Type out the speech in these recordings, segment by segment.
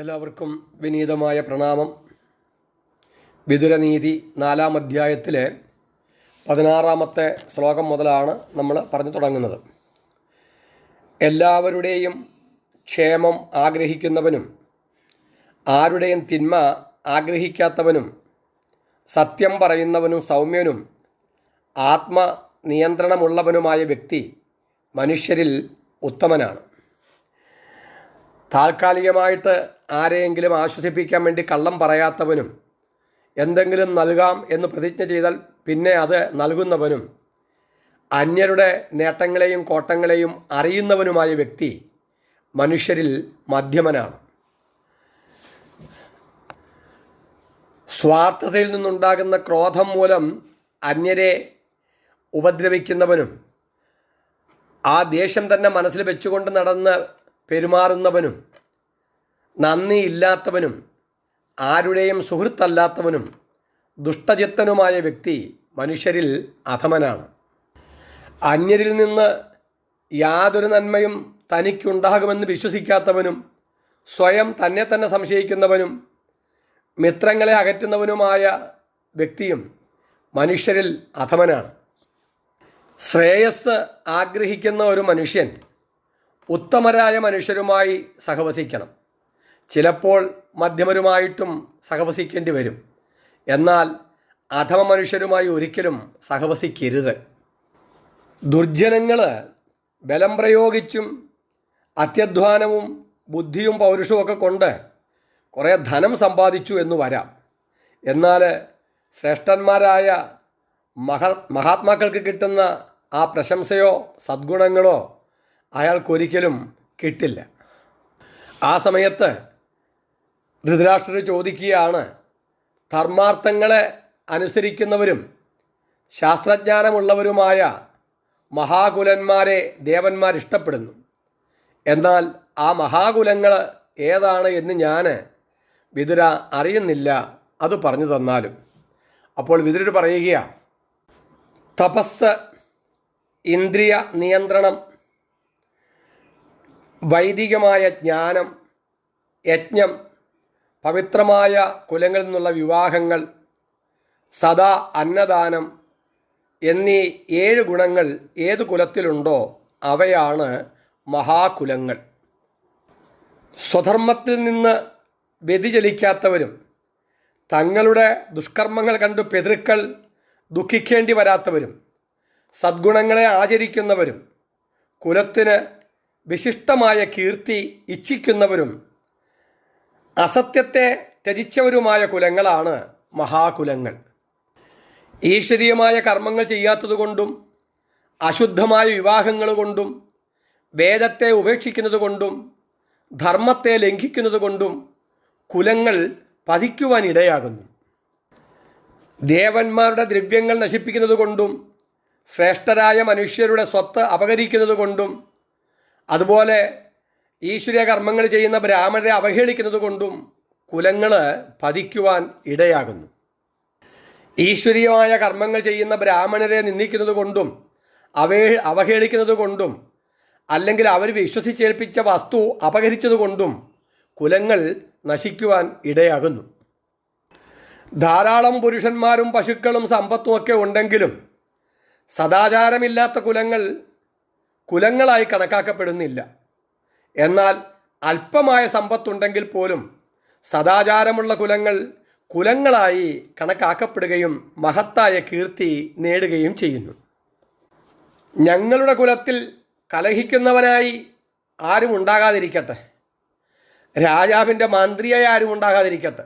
എല്ലാവർക്കും വിനീതമായ പ്രണാമം. വിതുരനീതി നാലാം അധ്യായത്തിലെ പതിനാറാമത്തെ ശ്ലോകം മുതലാണ് നമ്മൾ പറഞ്ഞു തുടങ്ങുന്നത്. എല്ലാവരുടെയും ക്ഷേമം ആഗ്രഹിക്കുന്നവനും ആരുടെയും തിന്മ ആഗ്രഹിക്കാത്തവനും സത്യം പറയുന്നവനും സൗമ്യനും ആത്മനിയന്ത്രണമുള്ളവനുമായ വ്യക്തി മനുഷ്യരിൽ ഉത്തമനാണ്. താൽക്കാലികമായിട്ട് ആരെയെങ്കിലും ആശ്വസിപ്പിക്കാൻ വേണ്ടി കള്ളം പറയാത്തവനും എന്തെങ്കിലും നൽകാം എന്ന് പ്രതിജ്ഞ ചെയ്താൽ പിന്നെ അത് നൽകുന്നവനും അന്യരുടെ നേട്ടങ്ങളെയും കോട്ടങ്ങളെയും അറിയുന്നവനുമായ വ്യക്തി മനുഷ്യരിൽ മധ്യമനാണ്. സ്വാർത്ഥതയിൽ നിന്നുണ്ടാകുന്ന ക്രോധം മൂലം അന്യരെ ഉപദ്രവിക്കുന്നവനും ആ ദേഷ്യം തന്നെ മനസ്സിൽ വെച്ചുകൊണ്ട് നടന്ന് പെരുമാറുന്നവനും നന്ദിയില്ലാത്തവനും ആരുടെയും സുഹൃത്തല്ലാത്തവനും ദുഷ്ടചിത്തനുമായ വ്യക്തി മനുഷ്യരിൽ അധമനാണ്. അന്യരിൽ നിന്ന് യാതൊരു നന്മയും തനിക്കുണ്ടാകുമെന്ന് വിശ്വസിക്കാത്തവനും സ്വയം തന്നെ തന്നെ സംശയിക്കുന്നവനും മിത്രങ്ങളെ അകറ്റുന്നവനുമായ വ്യക്തിയും മനുഷ്യരിൽ അധമനാണ്. ശ്രേയസ് ആഗ്രഹിക്കുന്ന ഒരു മനുഷ്യൻ ഉത്തമരായ മനുഷ്യരുമായി സഹവസിക്കണം. ചിലപ്പോൾ മധ്യമരുമായിട്ടും സഹവസിക്കേണ്ടി വരും. എന്നാൽ അധമ മനുഷ്യരുമായി ഒരിക്കലും സഹവസിക്കരുത്. ദുർജനങ്ങൾ ബലം പ്രയോഗിച്ചും അത്യധ്വാനവും ബുദ്ധിയും പൗരുഷവും ഒക്കെ കൊണ്ട് കുറേ ധനം സമ്പാദിച്ചു എന്ന് വരാം. എന്നാൽ ശ്രേഷ്ഠന്മാരായ മഹാ മഹാത്മാക്കൾക്ക് കിട്ടുന്ന ആ പ്രശംസയോ സദ്ഗുണങ്ങളോ അയാൾക്കൊരിക്കലും കിട്ടില്ല. ആ സമയത്ത് ധൃതരാഷ്ട്രർ ചോദിക്കുകയാണ് ധർമാർത്ഥങ്ങളെ അനുസരിക്കുന്നവരും ശാസ്ത്രജ്ഞാനമുള്ളവരുമായ മഹാകുലന്മാരെ ദേവന്മാർ ഇഷ്ടപ്പെടുന്നു എന്നാൽ ആ മഹാകുലങ്ങൾ ഏതാണ് എന്ന് ഞാൻ വിതുര അറിയുന്നില്ല അത് പറഞ്ഞു തന്നാലും. അപ്പോൾ വിതുരർ പറയുകയാണ് തപസ് ഇന്ദ്രിയ നിയന്ത്രണം വൈദികമായ ജ്ഞാനം യജ്ഞം പവിത്രമായ കുലങ്ങളിൽ നിന്നുള്ള വിവാഹങ്ങൾ സദാ അന്നദാനം എന്നീ ഏഴ് ഗുണങ്ങൾ ഏത് കുലത്തിലുണ്ടോ അവയാണ് മഹാകുലങ്ങൾ. സ്വധർമ്മത്തിൽ നിന്ന് വ്യതിചലിക്കാത്തവരും തങ്ങളുടെ ദുഷ്കർമ്മങ്ങൾ കണ്ടു പിതൃക്കൾ ദുഃഖിക്കേണ്ടി വരാത്തവരും സദ്ഗുണങ്ങളെ ആചരിക്കുന്നവരും കുലത്തിന് വിശിഷ്ടമായ കീർത്തി ഇച്ഛിക്കുന്നവരും അസത്യത്തെ ത്യജിച്ചവരുമായ കുലങ്ങളാണ് മഹാകുലങ്ങൾ. ഈശ്വരീയമായ കർമ്മങ്ങൾ ചെയ്യാത്തതുകൊണ്ടും അശുദ്ധമായ വിവാഹങ്ങൾ കൊണ്ടും വേദത്തെ ഉപേക്ഷിക്കുന്നതുകൊണ്ടും ധർമ്മത്തെ ലംഘിക്കുന്നതുകൊണ്ടും കുലങ്ങൾ പതിക്കുവാൻ ഇടയാകുന്നു ദേവന്മാരുടെ ദ്രവ്യങ്ങൾ നശിപ്പിക്കുന്നതുകൊണ്ടും ശ്രേഷ്ഠരായ മനുഷ്യരുടെ സ്വത്ത് അപഹരിക്കുന്നത് കൊണ്ടും അതുപോലെ ഈശ്വരീയ കർമ്മങ്ങൾ ചെയ്യുന്ന ബ്രാഹ്മണരെ അവഹേളിക്കുന്നത് കൊണ്ടും കുലങ്ങൾ പതിക്കുവാൻ ഇടയാകുന്നു. ഈശ്വരീയമായ കർമ്മങ്ങൾ ചെയ്യുന്ന ബ്രാഹ്മണരെ നിന്ദിക്കുന്നത് കൊണ്ടും അവേ അവഹേളിക്കുന്നത് കൊണ്ടും അല്ലെങ്കിൽ അവർ വിശ്വസിച്ചേൽപ്പിച്ച വസ്തു അപഹരിച്ചത് കൊണ്ടും കുലങ്ങൾ നശിക്കുവാൻ ഇടയാകുന്നു. ധാരാളം പുരുഷന്മാരും പശുക്കളും സമ്പത്തും ഒക്കെ ഉണ്ടെങ്കിലും സദാചാരമില്ലാത്ത കുലങ്ങൾ കുലങ്ങളായി കണക്കാക്കപ്പെടുന്നില്ല. എന്നാൽ അല്പമായ സമ്പത്തുണ്ടെങ്കിൽ പോലും സദാചാരമുള്ള കുലങ്ങൾ കുലങ്ങളായി കണക്കാക്കപ്പെടുകയും മഹത്തായ കീർത്തി നേടുകയും ചെയ്യുന്നു. ഞങ്ങളുടെ കുലത്തിൽ കലഹിക്കുന്നവനായി ആരും ഉണ്ടാകാതിരിക്കട്ടെ. രാജാവിന്റെ മന്ത്രിയായി ആരും ഉണ്ടാകാതിരിക്കട്ടെ.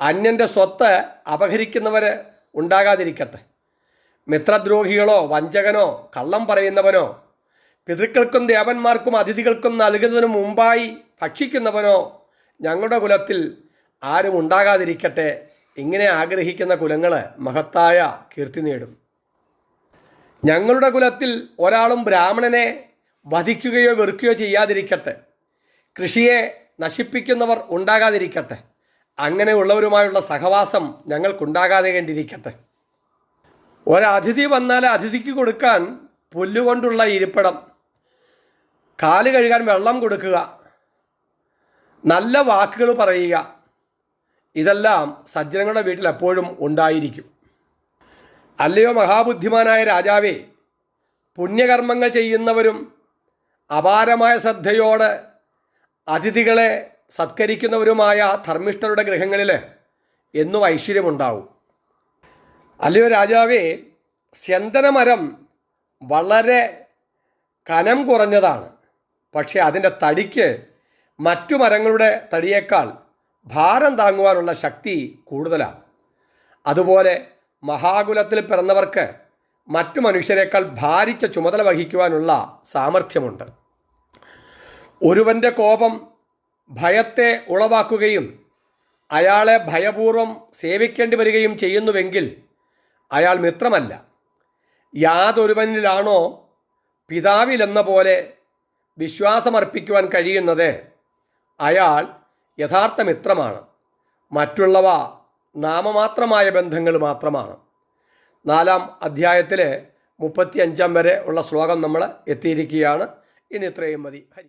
അന്യന്റെ സ്വത്ത് അപഹരിക്കുന്നവർ ഉണ്ടാകാതിരിക്കട്ടെ. മിത്രദ്രോഹികളോ വഞ്ചകനോ കള്ളം പറയുന്നവനോ പിതൃക്കൾക്കും ദേവന്മാർക്കും അതിഥികൾക്കും നൽകുന്നതിന് മുമ്പായി ഭക്ഷിക്കുന്നവനോ ഞങ്ങളുടെ കുലത്തിൽ ആരും ഉണ്ടാകാതിരിക്കട്ടെ. ഇങ്ങനെ ആഗ്രഹിക്കുന്ന കുലങ്ങൾ മഹത്തായ കീർത്തി നേടും. ഞങ്ങളുടെ കുലത്തിൽ ഒരാളും ബ്രാഹ്മണനെ വധിക്കുകയോ വെറുക്കുകയോ ചെയ്യാതിരിക്കട്ടെ. കൃഷിയെ നശിപ്പിക്കുന്നവർ ഉണ്ടാകാതിരിക്കട്ടെ. അങ്ങനെയുള്ളവരുമായുള്ള സഹവാസം ഞങ്ങൾക്കുണ്ടാകാതെ കണ്ടിരിക്കട്ടെ. ഒരതിഥി വന്നാൽ അതിഥിക്ക് കൊടുക്കാൻ പുല്ലുകൊണ്ടുള്ള ഇരിപ്പിടം കാൽ കഴുകാൻ വെള്ളം കൊടുക്കുക. നല്ല വാക്കുകൾ പറയുക. ഇതെല്ലാം സജ്ജനങ്ങളുടെ വീട്ടിൽ എപ്പോഴും ഉണ്ടായിരിക്കും. അല്ലയോ മഹാബുദ്ധിമാനായ രാജാവേ പുണ്യകർമ്മങ്ങൾ ചെയ്യുന്നവരും അപാരമായ ശ്രദ്ധയോടെ അതിഥികളെ സത്കരിക്കുന്നവരുമായ ധർമ്മിഷ്ഠരുടെ ഗൃഹങ്ങളിൽ എന്നും ഐശ്വര്യമുണ്ടാവും. അല്ലയോ രാജാവേ സ്യന്തനമരം വളരെ കനം കുറഞ്ഞതാണ്. പക്ഷേ അതിന്റെ തടിക്ക് മറ്റു മരങ്ങളുടെ തടിയേക്കാൾ ഭാരം താങ്ങുവാനുള്ള ശക്തി കൂടുതലാണ്. അതുപോലെ മഹാകുലത്തിൽ പിറന്നവർക്ക് മറ്റു മനുഷ്യരെക്കാൾ ഭാരിച്ച ചുമതല വഹിക്കുവാനുള്ള സാമർഥ്യമുണ്ട്. ഒരുവന്റെ കോപം ഭയത്തെ ഉളവാക്കുകയും അയാളെ ഭയപൂർവം സേവിക്കേണ്ടി വരികയും ചെയ്യുന്നുവെങ്കിൽ അയാൾ മിത്രമല്ല. യാതൊരുവനിലാണോ പിതാവിലെന്ന പോലെ വിശ്വാസമർപ്പിക്കുവാൻ കഴിയുന്നത് അയാൾ യഥാർത്ഥ മിത്രമാണ് മറ്റുള്ളവ നാമമാത്രമായ ബന്ധങ്ങൾ മാത്രമാണ്. നാലാം അധ്യായത്തിലെ മുപ്പത്തി അഞ്ചാം വരെ ഉള്ള ശ്ലോകം നമ്മൾ എത്തിയിരിക്കുകയാണ്. ഇനി ഇത്രയും മതി. ഹരി